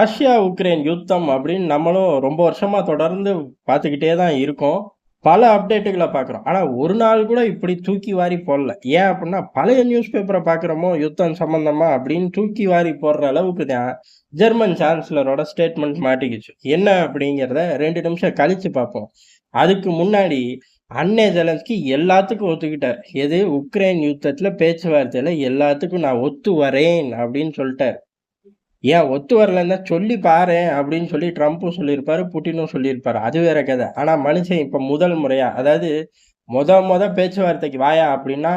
Russia Ukraine யுத்தம் அப்படின்னு நம்மளும் ரொம்ப வருஷமா தொடர்ந்து பார்த்துக்கிட்டே தான் இருக்கோம். பல அப்டேட்டுகளை பார்க்குறோம். ஆனால் ஒரு நாள் கூட இப்படி தூக்கி வாரி போடல. ஏன் அப்படின்னா, பழைய நியூஸ் பேப்பரை பார்க்குறோமோ, யுத்தம் சம்மந்தமா அப்படின்னு தூக்கி வாரி போடுற அளவுக்கு தான் ஜெர்மன் சான்சலரோட ஸ்டேட்மெண்ட் மாட்டிக்கிச்சு. என்ன அப்படிங்கிறத ரெண்டு நிமிஷம் கழித்து பார்ப்போம். அதுக்கு முன்னாடி அண்ணே ஜெலன்ஸ்கி எல்லாத்துக்கும் ஒத்துக்கிட்டார். எது உக்ரைன் யுத்தத்தில் பேச்சுவார்த்தையில் எல்லாத்துக்கும் நான் ஒத்து வரேன் அப்படின்னு சொல்லிட்டார் ஏன் ஒத்து வரலன்னா சொல்லி பாரு அப்படின்னு சொல்லி ட்ரம்ப்பும் சொல்லியிருப்பாரு, புட்டினும் சொல்லியிருப்பாரு. அது வேற கதை. ஆனால் மனுஷன் இப்போ முதல் முறையா அதாவது மொத மொத பேச்சுவார்த்தைக்கு வாயா அப்படின்னா,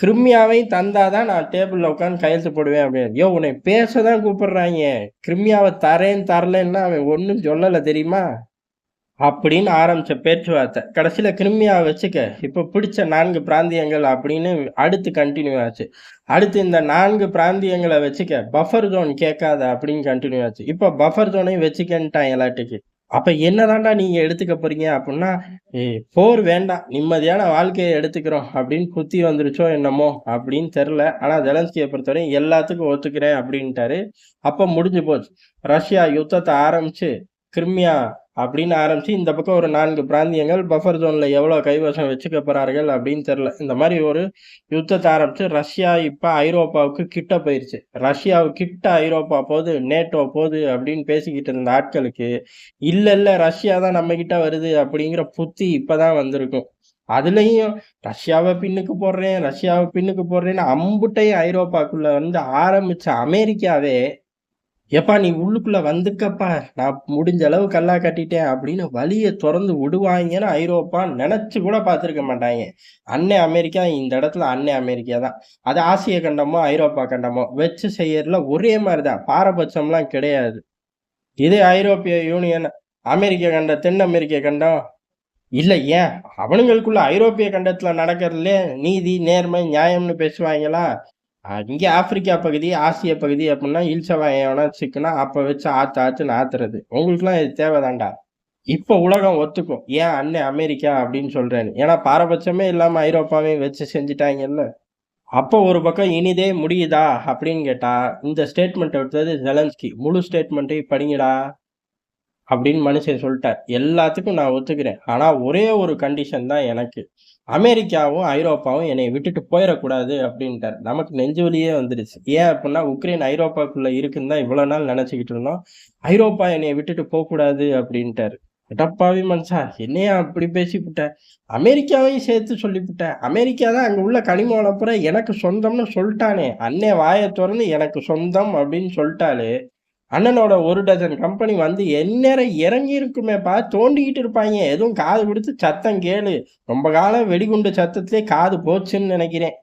கிருமியாவையும் தந்தா தான் நான் டேபிளில் உட்காந்து கையெழுத்து போடுவேன் அப்படின்னு. ஐயோ உன்னை பேச தான் கூப்பிடுறாங்க கிருமியாவை தரேன்னு தரலன்னா அவன் ஒன்றும் சொல்லலை தெரியுமா? அப்படின்னு ஆரம்பிச்ச பேச்சுவார்த்தை. கடைசியில் கிரிமியாவ வச்சுக்க. இப்போ பிடிச்ச நான்கு பிராந்தியங்கள் அப்படின்னு அடுத்து கண்டினியூ ஆச்சு. அடுத்து இந்த நான்கு பிராந்தியங்களை வச்சுக்க. பஃபர் ஜோன் கேட்காத அப்படின்னு கண்டினியூ ஆச்சு. இப்போ பஃபர் ஜோனையும் வச்சுக்கன்ட்டான் எல்லாட்டுக்கு. அப்போ என்னதான்டா நீங்கள் எடுத்துக்க போறீங்க அப்படின்னா, போர் வேண்டாம். நிம்மதியான வாழ்க்கையை எடுத்துக்கிறோம் அப்படின்னு குத்தி வந்துருச்சோ என்னமோ அப்படின்னு தெரில ஆனால் ஜெலன்ஸ்கியை பொறுத்தவரையும் எல்லாத்துக்கும் ஒத்துக்கிறேன் அப்படின்ட்டாரு. அப்போ முடிஞ்சு போச்சு. ரஷ்யா யுத்தத்தை ஆரம்பிச்சு, கிருமியா அப்படின்னு ஆரம்பிச்சு, இந்த பக்கம் ஒரு நான்கு பிராந்தியங்கள் பஃபர் ஜோன்ல எவ்வளோ கைவசம் வச்சுக்க போறார்கள் அப்படின்னு தெரில இந்த மாதிரி ஒரு யுத்தத்தை ஆரம்பிச்சு, ரஷ்யா இப்ப ஐரோப்பாவுக்கு கிட்ட போயிருச்சு. ரஷ்யாவுக்கு கிட்ட ஐரோப்பா போது, நேட்டோ போது அப்படின்னு பேசிக்கிட்டு இருந்த ஆட்களுக்கு, இல்ல இல்ல ரஷ்யா தான் நம்ம கிட்ட வருது அப்படிங்கிற புத்தி இப்பதான் வந்திருக்கும். அதுலயும் ரஷ்யாவை பின்னுக்கு போடுறேன், ரஷ்யாவை பின்னுக்கு போடுறேன்னு அம்புட்டையும் ஐரோப்பாக்குள்ள வந்து ஆரம்பிச்ச அமெரிக்காவே, "எப்பா நீ உள்ளுக்குள்ள வந்துக்கப்பா. நான் முடிஞ்ச அளவு கல்லா கட்டிட்டேன்" அப்படின்னு வழியை திறந்து விடுவாங்கன்னு ஐரோப்பா நினைச்சு கூட பார்த்துருக்க மாட்டாங்க அன்னை அமெரிக்கா இந்த இடத்துல அன்னை அமெரிக்கா தான். அது ஆசிய கண்டமோ, ஐரோப்பா கண்டமோ வச்சு செய்யறதுல ஒரே மாதிரி தான். பாரபட்சம்லாம் கிடையாது. இதே ஐரோப்பிய யூனியன், அமெரிக்க கண்டம், தென் அமெரிக்க கண்டம் இல்லை ஏன் அவனுங்களுக்குள்ள ஐரோப்பிய கண்டத்தில் நடக்கிறதுலே நீதி, நேர்மை, நியாயம்னு பேசுவாங்களா இங்கே ஆப்பிரிக்கா பகுதி, ஆசிய பகுதி அப்படின்னா இளிச்சவாயன் எவனாச்சும் சிக்குனா அப்போ வச்சு ஆத்து ஆத்துன்னு ஆத்துறது. உங்களுக்கெல்லாம் இது தேவைதாண்டா இப்போ உலகம் ஒத்துக்கும். ஏன் அண்ணே அமெரிக்கா அப்படின்னு சொல்கிறேன்னு ஏன்னா பாரபட்சமே இல்லாமல் ஐரோப்பாவையும் வச்சு செஞ்சிட்டாங்கல்ல அப்போ ஒரு பக்கம் இனிதே முடியுதா அப்படின்னு கேட்டால் இந்த ஸ்டேட்மெண்ட் எடுத்தது ஜெலன்ஸ்கி. முழு ஸ்டேட்மெண்ட்டையும் படிங்கடா. அப்படின்னு மனுஷன் சொல்லிட்டார் எல்லாத்துக்கும் நான் ஒத்துக்கிறேன். ஆனால் ஒரே ஒரு கண்டிஷன் தான் எனக்கு. அமெரிக்காவும், ஐரோப்பாவும் என்னை விட்டுட்டு போயிடக்கூடாது அப்படின்ட்டார் நமக்கு நெஞ்சு வந்துடுச்சு ஏன் அப்படின்னா, உக்ரைன் ஐரோப்பாக்குள்ளே இருக்குன்னு தான் இவ்வளோ நாள் நினச்சிக்கிட்டு இருந்தோம். ஐரோப்பா என்னை விட்டுட்டு போகக்கூடாது அப்படின்ட்டாரு. எடப்பாவி மனுஷா! என்னையா அப்படி பேசிப்புட்ட? அமெரிக்காவையும் சேர்த்து சொல்லிப்புட்ட. அமெரிக்கா தான் அங்கே உள்ள கனிம வளம் எனக்கு சொந்தம்னு சொல்லிட்டானே அன்னே வாயை திறந்து எனக்கு சொந்தம் அப்படின்னு சொல்லிட்டாலே அண்ணனோட ஒரு டஜன் கம்பெனி வந்து எந்நேரம் இறங்கியிருக்குமேப்பா. தோண்டிக்கிட்டு இருப்பாங்க எதுவும் காது கொடுத்து சத்தம் கேளு. ரொம்ப காலம் வெடிகுண்டு சத்தத்திலே காது போச்சுன்னு நினைக்கிறேன்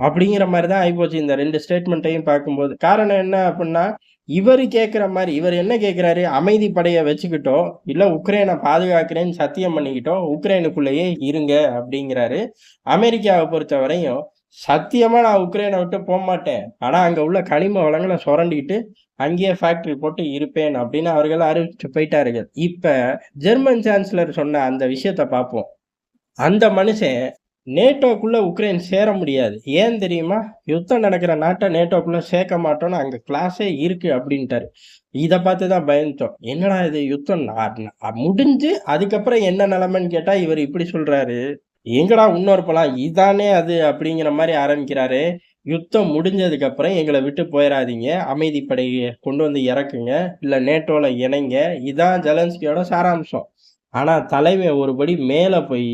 அப்படிங்கிற மாதிரி தான் ஆகிப்போச்சு இந்த ரெண்டு ஸ்டேட்மெண்ட்டையும் பார்க்கும்போது. காரணம் என்ன அப்படின்னா, இவர் கேட்குற மாதிரி இவர் என்ன கேட்குறாரு அமைதி படையை வச்சுக்கிட்டோ, இல்லை உக்ரைனை பாதுகாக்கிறேன்னு சத்தியம் பண்ணிக்கிட்டோ, உக்ரைனுக்குள்ளேயே இருங்க அப்படிங்கிறாரு. அமெரிக்காவ பொறுத்தவரையும், சத்தியமா நான் உக்ரைனை விட்டு போக மாட்டேன் ஆனா அங்க உள்ள கனிம வளங்களை சுரண்டிட்டு அங்கேயே ஃபேக்டரி போட்டு இருப்பேன் அப்படின்னு அவர்கள் அறிவிச்சு போயிட்டார்கள். இப்ப ஜெர்மன் சான்சலர் சொன்ன அந்த விஷயத்த பார்ப்போம். அந்த மனுஷன் நேட்டோக்குள்ள உக்ரைன் சேர முடியாது. ஏன் தெரியுமா? யுத்தம் நடக்கிற நாட்டை நேட்டோக்குள்ள சேர்க்க மாட்டோம்னு அங்க கிளாஸே இருக்கு அப்படின்ட்டாரு. இதை பார்த்து தான் பயந்துட்டோம். என்னடா இது யுத்தம் முடிஞ்சு அதுக்கப்புறம் என்ன நிலைமைன்னு கேட்டால் இவர் இப்படி சொல்கிறாரு எங்கடா இன்னொரு பழம்? இதானே அது அப்படிங்கிற மாதிரி ஆரம்பிக்கிறாரு யுத்தம் முடிஞ்சதுக்கு அப்புறம் விட்டு போயிடாதீங்க அமைதிப்படை கொண்டு வந்து இறக்குங்க. இல்ல நேட்டோல இணைங்க. இதான் ஜெலன்ஸ்கியோட சாராம்சம். ஆனா தலைவன் ஒரு படி மேல போய்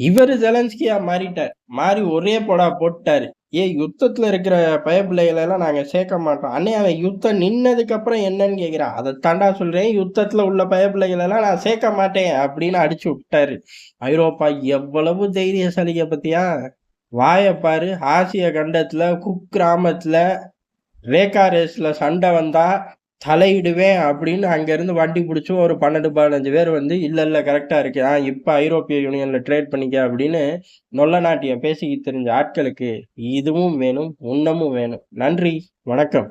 இவர் ஜெலன்ஸ்கியா மாறிட்டார். மாறி ஒரே போடா போட்டார் ஏய் யுத்தத்தில் இருக்கிற பயப்பிள்ளைகளெல்லாம் நாங்கள் சேர்க்க மாட்டோம். அண்ணே அவன் யுத்தம் நின்னதுக்கப்புறம் என்னன்னு கேட்குறான் அதை தாண்டா சொல்கிறேன் யுத்தத்தில் உள்ள பயப்பிள்ளைகளெல்லாம் நான் சேர்க்க மாட்டேன் அப்படின்னு அடிச்சு விட்டாரு. ஐரோப்பா எவ்வளவு தைரியசாலிங்க பற்றியா வாய பாரு. ஆசிய கண்டத்தில் குக்கிராமத்துல, ரேகா ரேஸில் சண்டை வந்தால் தலையிடுவேன் அப்படின்னு அங்கேருந்து வண்டி பிடிச்சும் ஒரு 12, 15 பேர் வந்து, இல்லை இல்லை கரெக்டாக இருக்கு. ஆ இப்போ ஐரோப்பிய யூனியனில் ட்ரேட் பண்ணிக்க அப்படின்னு நொல்ல நாட்டியம் பேசிக்கிட்டு தெரிஞ்ச ஆட்களுக்கு இதுவும் வேணும், உண்ணமும் வேணும். நன்றி, வணக்கம்.